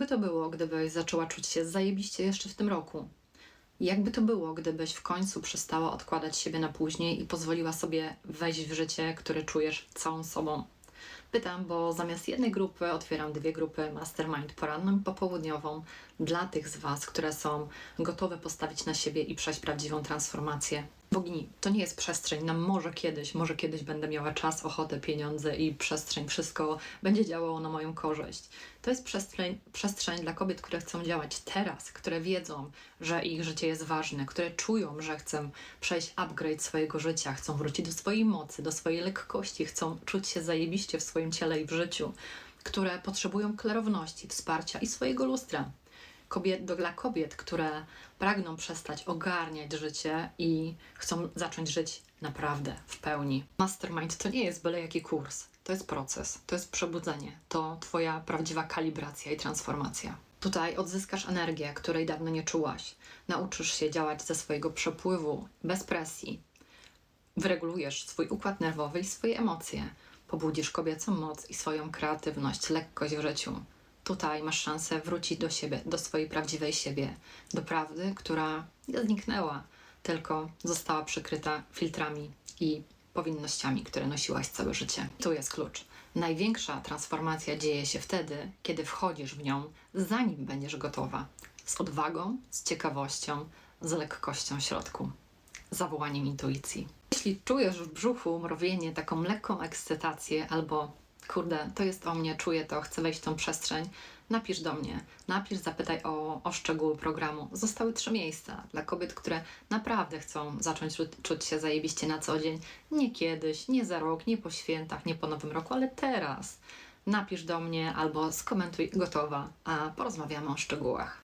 By to było, gdybyś zaczęła czuć się zajebiście jeszcze w tym roku? Jakby to było, gdybyś w końcu przestała odkładać siebie na później i pozwoliła sobie wejść w życie, które czujesz całą sobą? Pytam, bo zamiast jednej grupy otwieram dwie grupy Mastermind poranną i popołudniową dla tych z Was, które są gotowe postawić na siebie i przejść prawdziwą transformację. Bogini, to nie jest przestrzeń. Na może kiedyś, może kiedyś będę miała czas, ochotę, pieniądze i przestrzeń, wszystko będzie działało na moją korzyść. To jest przestrzeń, przestrzeń dla kobiet, które chcą działać teraz, które wiedzą, że ich życie jest ważne, które czują, że chcą przejść upgrade swojego życia, chcą wrócić do swojej mocy, do swojej lekkości, chcą czuć się zajebiście w swoim ciele i w życiu, które potrzebują klarowności, wsparcia i swojego lustra kobiet, dla kobiet, które pragną przestać ogarniać życie i chcą zacząć żyć naprawdę w pełni. Mastermind to nie jest byle jaki kurs, to jest proces, to jest przebudzenie, to Twoja prawdziwa kalibracja i transformacja. Tutaj odzyskasz energię, której dawno nie czułaś. Nauczysz się działać ze swojego przepływu, bez presji. Wyregulujesz swój układ nerwowy i swoje emocje. Pobudzisz kobiecą moc i swoją kreatywność, lekkość w życiu. Tutaj masz szansę wrócić do siebie, do swojej prawdziwej siebie, do prawdy, która nie zniknęła, tylko została przykryta filtrami i powinnościami, które nosiłaś całe życie. Tu jest klucz. Największa transformacja dzieje się wtedy, kiedy wchodzisz w nią, zanim będziesz gotowa. Z odwagą, z ciekawością, z lekkością środku, zawołaniem intuicji. Jeśli czujesz w brzuchu mrowienie, taką lekką ekscytację albo kurde, to jest o mnie, czuję to, chcę wejść w tą przestrzeń, napisz do mnie, napisz, zapytaj o, o szczegóły programu. Zostały trzy miejsca dla kobiet, które naprawdę chcą zacząć czu- czuć się zajebiście na co dzień. Nie kiedyś, nie za rok, nie po świętach, nie po nowym roku, ale teraz. Napisz do mnie albo skomentuj gotowa, a porozmawiamy o szczegółach.